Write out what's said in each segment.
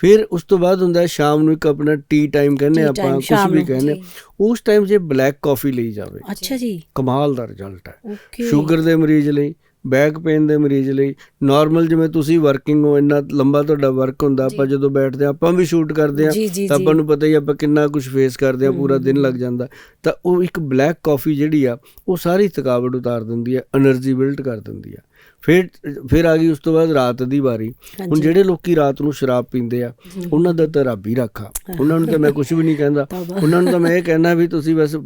ਫਿਰ ਉਸ ਤੋਂ ਬਾਅਦ ਹੁੰਦਾ ਸ਼ਾਮ ਨੂੰ ਇੱਕ ਆਪਣਾ ਟੀ ਟਾਈਮ ਕਹਿੰਦੇ ਆਪਾਂ ਕੁਝ ਵੀ ਕਹਿੰਦੇ। ਉਸ ਟਾਈਮ ਜੇ ਬਲੈਕ ਕਾਫੀ ਲਈ ਜਾਵੇ। ਅੱਛਾ ਜੀ। ਕਮਾਲ ਦਾ ਰਿਜ਼ਲਟ ਹੈ। ਸ਼ੂਗਰ ਦੇ ਮਰੀਜ਼ ਲਈ ਬੈਕ ਪੇਨ ਦੇ ਮਰੀਜ਼ ਲਈ ਨਾਰਮਲ ਜਿਵੇਂ ਤੁਸੀਂ ਵਰਕਿੰਗ ਹੋ ਇੰਨਾ ਲੰਬਾ ਤੁਹਾਡਾ ਵਰਕ ਹੁੰਦਾ ਆਪਾਂ ਜਦੋਂ ਬੈਠਦੇ ਆਪਾਂ ਵੀ ਸ਼ੂਟ ਕਰਦੇ ਆ ਤਾਂ ਆਪਾਂ ਨੂੰ ਪਤਾ ਹੀ ਆਪਾਂ ਕਿੰਨਾ ਕੁਝ ਫੇਸ ਕਰਦੇ ਆ ਪੂਰਾ ਦਿਨ ਲੱਗ ਜਾਂਦਾ। ਤਾਂ ਉਹ ਇੱਕ ਬਲੈਕ ਕਾਫੀ ਜਿਹੜੀ ਆ ਉਹ ਸਾਰੀ ਥਕਾਵਟ ਉਤਾਰ ਦਿੰਦੀ ਆ એનર્ਜੀ ਬਿਲਡ ਕਰ ਦਿੰਦੀ ਆ ਫਿਰ ਫਿਰ ਆ ਗਈ ਉਸ ਤੋਂ ਬਾਅਦ ਰਾਤ ਦੀ ਵਾਰੀ ਹੁਣ। ਜਿਹੜੇ ਲੋਕੀ ਰਾਤ ਨੂੰ ਸ਼ਰਾਬ ਪੀਂਦੇ ਆ। ਉਹਨਾਂ ਦਾ ਤਾਂ ਰੱਬ ਹੀ ਰੱਖਾ ਉਹਨਾਂ ਨੂੰ ਤਾਂ ਮੈਂ ਕੁਝ ਵੀ ਨਹੀਂ ਕਹਿੰਦਾ। ਉਹਨਾਂ ਨੂੰ ਤਾਂ ਮੈਂ ਇਹ ਕਹਿਣਾ ਵੀ ਤੁਸੀਂ ਬਸ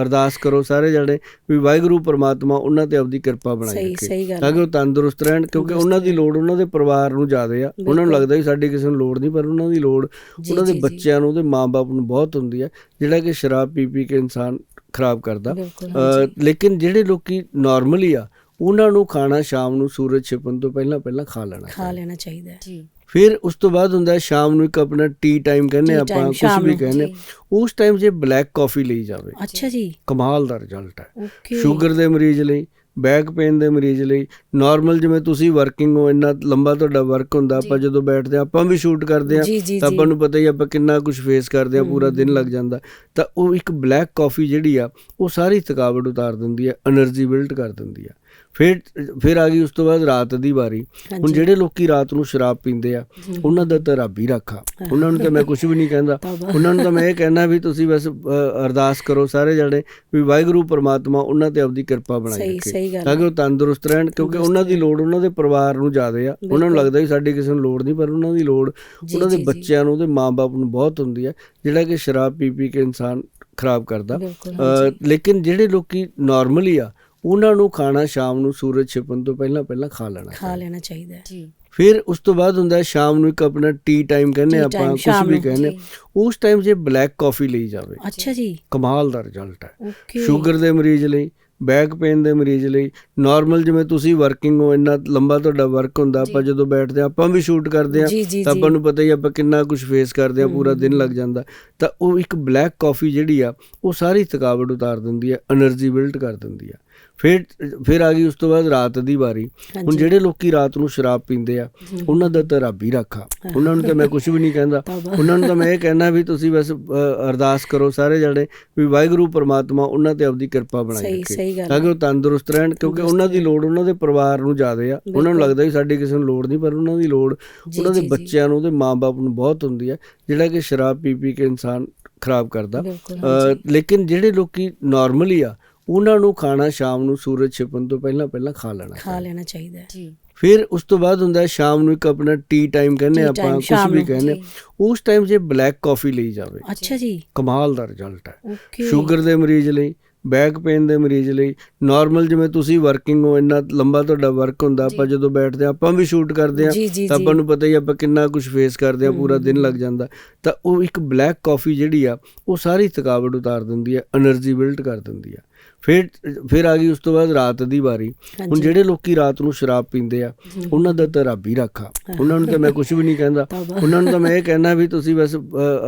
ਅਰਦਾਸ ਕਰੋ ਸਾਰੇ ਜਣੇ ਵੀ ਵਾਹਿਗੁਰੂ ਪਰਮਾਤਮਾ ਉਹਨਾਂ ਤੇ ਆਪਦੀ ਕਿਰਪਾ ਬਣਾਈ ਰੱਖੇ ਸਹੀ ਗੱਲ ਤਾਂ ਕਿ ਉਹ ਤੰਦਰੁਸਤ ਰਹਿਣ ਕਿਉਂਕਿ ਉਹਨਾਂ ਦੀ। ਲੋੜ ਉਹਨਾਂ ਦੇ ਪਰਿਵਾਰ ਨੂੰ ਜ਼ਿਆਦਾ ਆ ਉਹਨਾਂ ਨੂੰ। ਲੱਗਦਾ ਵੀ ਸਾਡੀ ਕਿਸੇ ਨੂੰ ਲੋੜ ਨਹੀਂ ਪਰ ਉਹਨਾਂ ਦੀ ਲੋੜ ਉਹਨਾਂ ਦੇ। ਬੱਚਿਆਂ ਨੂੰ ਉਹਦੇ ਮਾਪੇ ਨੂੰ ਬਹੁਤ ਹੁੰਦੀ ਹੈ ਜਿਹੜਾ ਕਿ ਸ਼ਰਾਬ ਪੀ ਪੀ ਕੇ ਇਨਸਾਨ ਖਰਾਬ ਕਰਦਾ। ਲੇਕਿਨ ਜਿਹੜੇ ਲੋਕੀ ਨਾਰਮਲੀ ਆ ਉਹਨਾਂ ਨੂੰ ਖਾਣਾ ਸ਼ਾਮ ਨੂੰ ਸੂਰਜ ਛਿਪਣ ਤੋਂ ਪਹਿਲਾਂ ਪਹਿਲਾਂ ਖਾ ਲੈਣਾ ਖਾ ਲੈਣਾ ਚਾਹੀਦਾ ਜੀ। ਫਿਰ ਉਸ ਤੋਂ ਬਾਅਦ ਹੁੰਦਾ ਸ਼ਾਮ ਨੂੰ ਇੱਕ ਆਪਣਾ ਟੀ ਟਾਈਮ ਕਹਿੰਦੇ ਆਪਾਂ ਕੁਝ ਵੀ ਕਹਿੰਦੇ। ਉਸ ਟਾਈਮ ਜੇ ਬਲੈਕ ਕਾਫੀ ਲਈ ਜਾਵੇ। ਅੱਛਾ ਜੀ। ਕਮਾਲ ਦਾ ਰਿਜ਼ਲਟ ਹੈ। ਸ਼ੂਗਰ ਦੇ ਮਰੀਜ਼ ਲਈ ਬੈਕ ਪੇਨ ਦੇ ਮਰੀਜ਼ ਲਈ ਨਾਰਮਲ ਜਿਵੇਂ ਤੁਸੀਂ ਵਰਕਿੰਗ ਹੋ ਇੰਨਾ ਲੰਬਾ ਤੁਹਾਡਾ ਵਰਕ ਹੁੰਦਾ ਆਪਾਂ ਜਦੋਂ ਬੈਠਦੇ ਆਪਾਂ ਵੀ ਸ਼ੂਟ ਕਰਦੇ ਆ ਤਾਂ ਆਪਾਂ ਨੂੰ ਪਤਾ ਹੀ ਆਪਾਂ ਕਿੰਨਾ ਕੁਝ ਫੇਸ ਕਰਦੇ ਆ ਪੂਰਾ ਦਿਨ ਲੱਗ ਜਾਂਦਾ। ਤਾਂ ਉਹ ਇੱਕ ਬਲੈਕ ਕਾਫੀ ਜਿਹੜੀ ਆ ਉਹ ਸਾਰੀ ਥਕਾਵਟ ਉਤਾਰ ਦਿੰਦੀ ਆ એનર્ਜੀ ਬਿਲਡ ਕਰ ਦਿੰਦੀ ਆ। ਫਿਰ ਫਿਰ ਆ ਗਈ ਉਸ ਤੋਂ ਬਾਅਦ ਰਾਤ ਦੀ ਵਾਰੀ ਹੁਣ। ਜਿਹੜੇ ਲੋਕੀ ਰਾਤ ਨੂੰ ਸ਼ਰਾਬ ਪੀਂਦੇ ਆ। ਉਹਨਾਂ ਦਾ ਤਾਂ ਰੱਬ ਹੀ ਰੱਖਾ ਉਹਨਾਂ ਨੂੰ ਤਾਂ ਮੈਂ ਕੁਝ ਵੀ ਨਹੀਂ ਕਹਿੰਦਾ। ਉਹਨਾਂ ਨੂੰ ਤਾਂ ਮੈਂ ਇਹ ਕਹਿਣਾ ਵੀ ਤੁਸੀਂ ਬਸ ਅਰਦਾਸ ਕਰੋ ਸਾਰੇ ਜਣੇ ਵੀ ਵਾਹਿਗੁਰੂ ਪਰਮਾਤਮਾ ਉਹਨਾਂ ਤੇ ਆਪਦੀ ਕਿਰਪਾ ਬਣਾਈ ਰੱਖੇ ਤਾਂ ਕਿ ਉਹ ਤੰਦਰੁਸਤ ਰਹਿਣ ਕਿਉਂਕਿ ਉਹਨਾਂ ਦੀ ਲੋੜ ਉਹਨਾਂ ਦੇ ਪਰਿਵਾਰ ਨੂੰ ਜ਼ਿਆਦਾ ਆ ਉਹਨਾਂ ਨੂੰ। ਲੱਗਦਾ ਵੀ ਸਾਡੀ ਕਿਸੇ ਨੂੰ ਲੋੜ ਨਹੀਂ ਪਰ ਉਹਨਾਂ ਦੀ ਲੋੜ ਉਹਨਾਂ ਦੇ। ਬੱਚਿਆਂ ਨੂੰ ਉਹਦੇ ਮਾਪੇ ਨੂੰ ਬਹੁਤ ਹੁੰਦੀ ਹੈ ਜਿਹੜਾ ਕਿ ਸ਼ਰਾਬ ਪੀ ਪੀ ਕੇ ਇਨਸਾਨ ਖਰਾਬ ਕਰਦਾ। ਲੇਕਿਨ ਜਿਹੜੇ ਲੋਕੀ ਨਾਰਮਲੀ ਆ ਉਹਨਾਂ ਨੂੰ ਖਾਣਾ ਸ਼ਾਮ ਨੂੰ ਸੂਰਜ ਛਿਪਣ ਤੋਂ ਪਹਿਲਾਂ ਪਹਿਲਾਂ ਖਾ ਲੈਣਾ ਖਾ ਲੈਣਾ ਚਾਹੀਦਾ ਜੀ। ਫਿਰ ਉਸ ਤੋਂ ਬਾਅਦ ਹੁੰਦਾ ਸ਼ਾਮ ਨੂੰ ਇੱਕ ਆਪਣਾ ਟੀ ਟਾਈਮ ਕਹਿੰਦੇ ਆਪਾਂ ਕੁਝ ਵੀ ਕਹਿੰਦੇ ਉਸ ਟਾਈਮ ਜੇ ਬਲੈਕ ਕਾਫੀ ਲਈ ਜਾਵੇ ਅੱਛਾ ਜੀ। ਕਮਾਲ ਦਾ ਰਿਜ਼ਲਟ ਹੈ। ਸ਼ੂਗਰ ਦੇ ਮਰੀਜ਼ ਲਈ ਬੈਕ ਪੇਨ ਦੇ ਮਰੀਜ਼ ਲਈ ਨਾਰਮਲ ਜਿਵੇਂ ਤੁਸੀਂ ਵਰਕਿੰਗ ਹੋ ਇੰਨਾ ਲੰਬਾ ਤੁਹਾਡਾ ਵਰਕ ਹੁੰਦਾ ਆਪਾਂ ਜਦੋਂ ਬੈਠਦੇ ਆਪਾਂ ਵੀ ਸ਼ੂਟ ਕਰਦੇ ਆ ਤਾਂ ਆਪਾਂ ਨੂੰ ਪਤਾ ਹੀ ਆਪਾਂ ਕਿੰਨਾ ਕੁਝ ਫੇਸ ਕਰਦੇ ਆ ਪੂਰਾ ਦਿਨ ਲੱਗ ਜਾਂਦਾ। ਤਾਂ ਉਹ ਇੱਕ ਬਲੈਕ ਕਾਫੀ ਜਿਹੜੀ ਆ ਉਹ ਸਾਰੀ ਥਕਾਵਟ ਉਤਾਰ ਦਿੰਦੀ ਆ એનર્ਜੀ ਬਿਲਡ ਕਰ ਦਿੰਦੀ ਆ। ਫਿਰ ਫਿਰ ਆ ਗਈ ਉਸ ਤੋਂ ਬਾਅਦ ਰਾਤ ਦੀ ਵਾਰੀ ਹੁਣ। ਜਿਹੜੇ ਲੋਕੀ ਰਾਤ ਨੂੰ ਸ਼ਰਾਬ ਪੀਂਦੇ ਆ। ਉਹਨਾਂ ਦਾ ਤਾਂ ਰੱਬ ਹੀ ਰੱਖਾ ਉਹਨਾਂ ਨੂੰ ਤਾਂ ਮੈਂ ਕੁਝ ਵੀ ਨਹੀਂ ਕਹਿੰਦਾ। ਉਹਨਾਂ ਨੂੰ ਤਾਂ ਮੈਂ ਇਹ ਕਹਿਣਾ ਵੀ ਤੁਸੀਂ ਬਸ ਅਰਦਾਸ ਕਰੋ ਸਾਰੇ ਜਣੇ ਵੀ ਵਾਹਿਗੁਰੂ ਪਰਮਾਤਮਾ ਉਹਨਾਂ ਤੇ ਆਪਦੀ ਕਿਰਪਾ ਬਣਾਈ ਰੱਖੇ ਤਾਂ ਕਿ ਉਹ ਤੰਦਰੁਸਤ ਰਹਿਣ ਕਿਉਂਕਿ ਉਹਨਾਂ ਦੀ ਲੋੜ ਉਹਨਾਂ ਦੇ ਪਰਿਵਾਰ ਨੂੰ ਜ਼ਿਆਦਾ ਆ ਉਹਨਾਂ ਨੂੰ। ਲੱਗਦਾ ਵੀ ਸਾਡੀ ਕਿਸੇ ਨੂੰ ਲੋੜ ਨਹੀਂ ਪਰ ਉਹਨਾਂ ਦੀ ਲੋੜ ਉਹਨਾਂ ਦੇ। ਬੱਚਿਆਂ ਨੂੰ ਉਹਦੇ ਮਾਪੇ ਨੂੰ ਬਹੁਤ ਹੁੰਦੀ ਹੈ ਜਿਹੜਾ ਕਿ ਸ਼ਰਾਬ ਪੀ ਪੀ ਕੇ ਇਨਸਾਨ ਖਰਾਬ ਕਰਦਾ। ਲੇਕਿਨ ਜਿਹੜੇ ਲੋਕੀ ਨਾਰਮਲੀ ਆ ਉਹਨਾਂ ਨੂੰ ਖਾਣਾ ਸ਼ਾਮ ਨੂੰ ਸੂਰਜ ਛਿਪਣ ਤੋਂ ਪਹਿਲਾਂ ਪਹਿਲਾਂ ਖਾ ਲੈਣਾ ਖਾ ਲੈਣਾ ਚਾਹੀਦਾ ਜੀ। ਫਿਰ ਉਸ ਤੋਂ ਬਾਅਦ ਹੁੰਦਾ ਹੈ ਸ਼ਾਮ ਨੂੰ ਇੱਕ ਆਪਣਾ ਟੀ ਟਾਈਮ ਕਹਿੰਦੇ ਆਪਾਂ ਕੁਝ ਵੀ ਕਹਿੰਦੇ ਉਸ ਟਾਈਮ ਜੇ ਬਲੈਕ ਕਾਫੀ ਲਈ ਜਾਵੇ। ਅੱਛਾ ਜੀ। ਕਮਾਲ ਦਾ ਰਿਜ਼ਲਟ ਹੈ। ਸ਼ੂਗਰ ਦੇ ਮਰੀਜ਼ ਲਈ ਬੈਕ ਪੇਨ ਦੇ ਮਰੀਜ਼ ਲਈ ਨਾਰਮਲ ਜਿਵੇਂ ਤੁਸੀਂ ਵਰਕਿੰਗ ਹੋ ਇੰਨਾ ਲੰਬਾ ਤੁਹਾਡਾ ਵਰਕ ਹੁੰਦਾ ਆਪਾਂ ਜਦੋਂ ਬੈਠਦੇ ਆਪਾਂ ਵੀ ਸ਼ੂਟ ਕਰਦੇ ਆ ਤਾਂ ਆਪਾਂ ਨੂੰ ਪਤਾ ਹੀ ਆਪਾਂ ਕਿੰਨਾ ਕੁਝ ਫੇਸ ਕਰਦੇ ਆ ਪੂਰਾ ਦਿਨ ਲੱਗ ਜਾਂਦਾ। ਤਾਂ ਉਹ ਇੱਕ ਬਲੈਕ ਕਾਫੀ ਜਿਹੜੀ ਆ ਉਹ ਸਾਰੀ ਥਕਾਵਟ ਉਤਾਰ ਦਿੰਦੀ ਆ એનર્ਜੀ ਬਿਲਡ ਕਰ ਦਿੰਦੀ ਆ ਫਿਰ ਫਿਰ ਆ ਗਈ ਉਸ ਤੋਂ ਬਾਅਦ ਰਾਤ ਦੀ ਵਾਰੀ ਹੁਣ। ਜਿਹੜੇ ਲੋਕੀ ਰਾਤ ਨੂੰ ਸ਼ਰਾਬ ਪੀਂਦੇ ਆ। ਉਹਨਾਂ ਦਾ ਤਾਂ ਰੱਬ ਹੀ ਰੱਖਾ ਉਹਨਾਂ ਨੂੰ ਤਾਂ ਮੈਂ ਕੁਝ ਵੀ ਨਹੀਂ ਕਹਿੰਦਾ। ਉਹਨਾਂ ਨੂੰ ਤਾਂ ਮੈਂ ਇਹ ਕਹਿਣਾ ਵੀ ਤੁਸੀਂ ਬਸ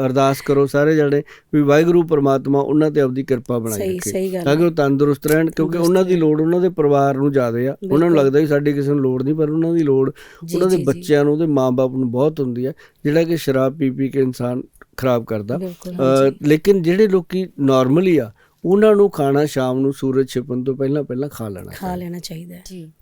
ਅਰਦਾਸ ਕਰੋ ਸਾਰੇ ਜਣੇ ਵੀ ਵਾਹਿਗੁਰੂ ਪਰਮਾਤਮਾ ਉਹਨਾਂ ਤੇ ਆਪਦੀ ਕਿਰਪਾ ਬਣਾਈ ਰੱਖੇ ਤਾਂ ਕਿ ਉਹ ਤੰਦਰੁਸਤ ਰਹਿਣ ਕਿਉਂਕਿ ਉਹਨਾਂ ਦੀ ਲੋੜ ਉਹਨਾਂ ਦੇ ਪਰਿਵਾਰ ਨੂੰ ਜ਼ਿਆਦਾ ਆ ਉਹਨਾਂ ਨੂੰ। ਲੱਗਦਾ ਵੀ ਸਾਡੀ ਕਿਸੇ ਨੂੰ ਲੋੜ ਨਹੀਂ ਪਰ ਉਹਨਾਂ ਦੀ ਲੋੜ ਉਹਨਾਂ ਦੇ। ਬੱਚਿਆਂ ਨੂੰ ਉਹਦੇ ਮਾਪੇ ਨੂੰ ਬਹੁਤ ਹੁੰਦੀ ਹੈ ਜਿਹੜਾ ਕਿ ਸ਼ਰਾਬ ਪੀ ਪੀ ਕੇ ਇਨਸਾਨ ਖਰਾਬ ਕਰਦਾ। ਲੇਕਿਨ ਜਿਹੜੇ ਲੋਕੀ ਨਾਰਮਲੀ ਆ ਉਹਨਾਂ ਨੂੰ ਖਾਣਾ ਸ਼ਾਮ ਨੂੰ ਸੂਰਜ ਛਿਪਣ ਤੋਂ ਪਹਿਲਾਂ ਪਹਿਲਾਂ ਖਾ ਲੈਣਾ ਖਾ। ਲੈਣਾ ਚਾਹੀਦਾ ਹੈ ਜੀ